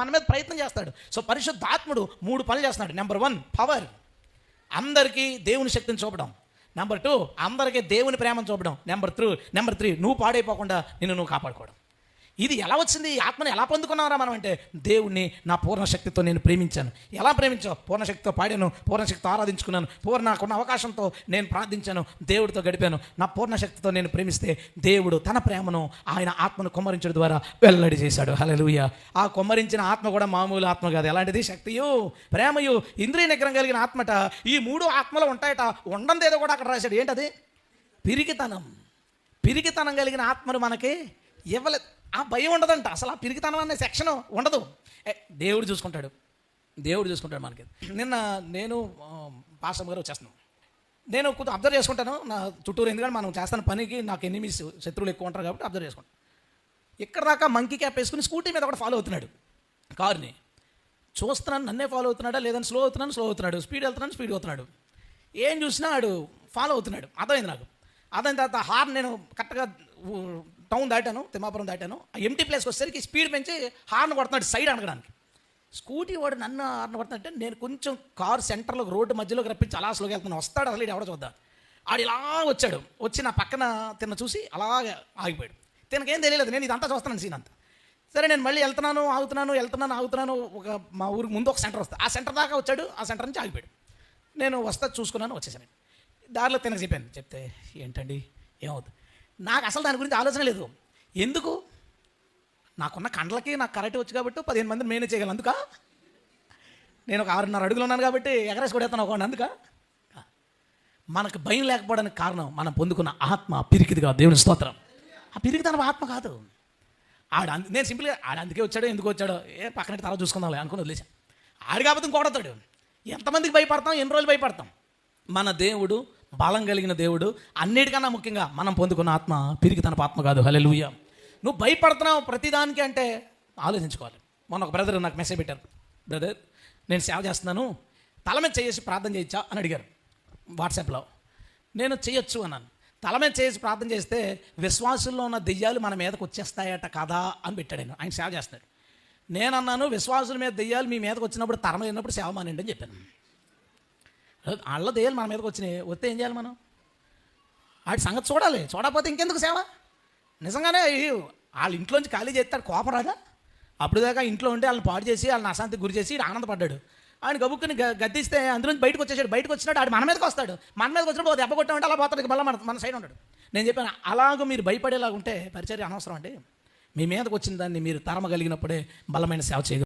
మన మీద ప్రయత్నం చేస్తాడు. సో పరిశుద్ధాత్ముడు మూడు పనులు చేస్తున్నాడు. నెంబర్ వన్ పవర్ అందరికీ దేవుని శక్తిని చూపడం. నెంబర్ టూ అందరికీ దేవుని ప్రేమను చూపడం. నెంబర్ త్రీ నెంబర్ త్రీ నువ్వు పాడైపోకుండా నిన్ను నువ్వు కాపాడుకోవడం. ఇది ఎలా వచ్చింది? ఈ ఆత్మని ఎలా పొందుకున్నారా మనం అంటే దేవుణ్ణి నా పూర్ణశక్తితో నేను ప్రేమించాను. ఎలా ప్రేమించావు? పూర్ణశక్తితో పాడాను పూర్ణశక్తితో ఆరాధించుకున్నాను. పూర్ణ నాకున్న అవకాశంతో నేను ప్రార్థించాను దేవుడితో గడిపాను. నా పూర్ణశక్తితో నేను ప్రేమిస్తే దేవుడు తన ప్రేమను ఆయన ఆత్మను కుమ్మరించడం ద్వారా వెల్లడి చేశాడు. హలలుయ ఆ కుమ్మరించిన ఆత్మ కూడా మామూలు ఆత్మ కాదు. ఎలాంటిది? శక్తియు ప్రేమయు ఇంద్రియ నిగ్రహం కలిగిన ఆత్మట. ఈ మూడు ఆత్మలు ఉంటాయట. ఉండంది ఏదో కూడా అక్కడ రాశాడు. ఏంటది? పిరికితనం. పిరికితనం కలిగిన ఆత్మను మనకి ఇవ్వలేదు. ఆ భయం ఉండదంట. అసలు ఆ పిరికితనం అనే సెక్షన్ ఉండదు. ఏ, దేవుడు చూసుకుంటాడు. దేవుడు చూసుకుంటాడు మనకి. నిన్న నేను పాస్టర్ గారు వచ్చేస్తున్నాను నేను కొంచెం అబ్జర్వ్ చేసుకుంటాను. నా చుట్టూరు ఎందుకంటే మనం చేస్తున్న పనికి నాకు ఎనిమిస్ శత్రువులు ఎక్కువ ఉంటారు కాబట్టి అబ్జర్వ్ చేసుకుంటాను. ఇక్కడ దాకా మంకీ క్యాప్ వేసుకుని స్కూటీ మీద కూడా ఫాలో అవుతున్నాడు. కారుని. చూస్తున్నాను నన్నే ఫాలో అవుతున్నాడా? లేదని స్లో అవుతున్నాను స్లో అవుతున్నాడు. స్పీడ్ వెళ్తున్నాను స్పీడ్ అవుతున్నాడు ఏం చూసినా ఆడు ఫాలో అవుతున్నాడు. అర్థమైంది నాకు? అదని తర్వాత హార్న్ నేను కరెక్ట్గా టౌన్ దాటాను తిమ్మాపురం దాటాను. ఆ ఎంటీ ప్లేస్కి వచ్చేసరికి స్పీడ్ పెంచి హార్న్ కొడుతున్నాడు సైడ్ అనగడానికి స్కూటీ వాడు నన్ను హార్న్ కొడుతున్నాడంటే నేను కొంచెం కార్ సెంటర్లో రోడ్డు మధ్యలోకి రప్పించి అలా అసలు వెళ్తున్నాను. వస్తాడు అసలు ఎవడ ఎవడో చూద్దాం. ఆడు ఇలా వచ్చాడు. వచ్చి నా పక్కన తిన్న చూసి అలాగే ఆగిపోయాడు. తినకేం తెలియలేదు. నేను ఇదంతా చూస్తున్నాను సీన్ అంతా. సరే నేను మళ్ళీ వెళ్తున్నాను ఆగుతున్నాను వెళ్తున్నాను ఆగుతున్నాను. ఒక మా ఊరికి ముందు ఒక సెంటర్ వస్తా. ఆ సెంటర్ దాకా వచ్చాడు. ఆ సెంటర్ నుంచి ఆగిపోయాడు. నేను వస్తా చూసుకున్నాను వచ్చేసాను. దారిలో తినక చెప్పాను. చెప్తే ఏంటండి? ఏమవుతుంది? నాకు అసలు దాని గురించి ఆలోచన లేదు. ఎందుకు? నాకున్న కండ్లకి నాకు కరెక్ట్ వచ్చు కాబట్టి పదిహేను మందిని మేనేజ్ చేయగలను. అందుక? నేను ఒక ఆరున్నర అడుగులు ఉన్నాను కాబట్టి ఎగరేసి కొడేస్తాను ఒక అందుక? మనకు భయం లేకపోవడానికి కారణం మనం పొందుకున్న ఆత్మ పిరికిదిగా దేవుని స్తోత్రం. ఆ పిరికితనం ఆత్మ కాదు. ఆడ నేను సింపుల్గా ఆడ అందుకే వచ్చాడో ఎందుకు వచ్చాడో ఏ పక్కన తర్వాత చూసుకుందాం అనుకుని వదిలేసాను ఆడు కాకపోతే ఇంకొడతాడు ఎంతమందికి భయపడతాం? ఎన్ని రోజులు భయపడతాం? మన దేవుడు బలం కలిగిన దేవుడు అన్నిటికన్నా ముఖ్యంగా మనం పొందుకున్న ఆత్మ పిరికి తన ఆత్మ కాదు. హలే నువ్వు భయపడుతున్నావు ప్రతిదానికి అంటే ఆలోచించుకోవాలి. మొన్న ఒక బ్రదర్ నాకు మెసేజ్ పెట్టారు. బ్రదర్ నేను సేవ చేస్తున్నాను. తల మీద చేసి ప్రార్థన చేయొచ్చా అని అడిగారు. వాట్సాప్లో. నేను చేయొచ్చు అన్నాను. తల మీద చేసి ప్రార్థన చేస్తే విశ్వాసుల్లో ఉన్న దెయ్యాలు మన మీదకి వచ్చేస్తాయట కదా అని పెట్టాడు ఆయన. ఆయన సేవ చేస్తున్నాడు. నేను అన్నాను విశ్వాసుల మీద దెయ్యాలు మీ మీదకి వచ్చినప్పుడు తరం సేవ మానండి అని చెప్పాను. వాళ్ళ దయ్యాలు మన మీదకి వచ్చినాయి. వస్తే ఏం చేయాలి మనం? వాడి సంగతి చూడాలి. చూడకపోతే ఇంకెందుకు సేవ? నిజంగానే వాళ్ళ ఇంట్లోంచి ఖాళీ చేస్తాడు కోపం రాదా? అప్పుడు దాకా ఇంట్లో ఉండి వాళ్ళని పాడు చేసి వాళ్ళని అశాంతికి గురి చేసి ఆనందపడ్డాడు. ఆయన గబుక్కుని గద్దిస్తే అందులోంచి బయటకు వచ్చేసాడు. బయటకు వచ్చినాడు. ఆడు మన మీదకి వస్తాడు. మన మీదకి వచ్చినప్పుడు దెబ్బ కొట్టామంటే అలా పోతాడు. మళ్ళీ మన మన సైడ్ ఉంటాడు నేను చెప్పాను అలాగ మీరు భయపడేలాగా ఉంటే పరిచర్య అనవసరం అండి. మీ మీదకి వచ్చిన దాన్ని మీరు తరమగలిగినప్పుడే బలమైన సేవ చేయగలరు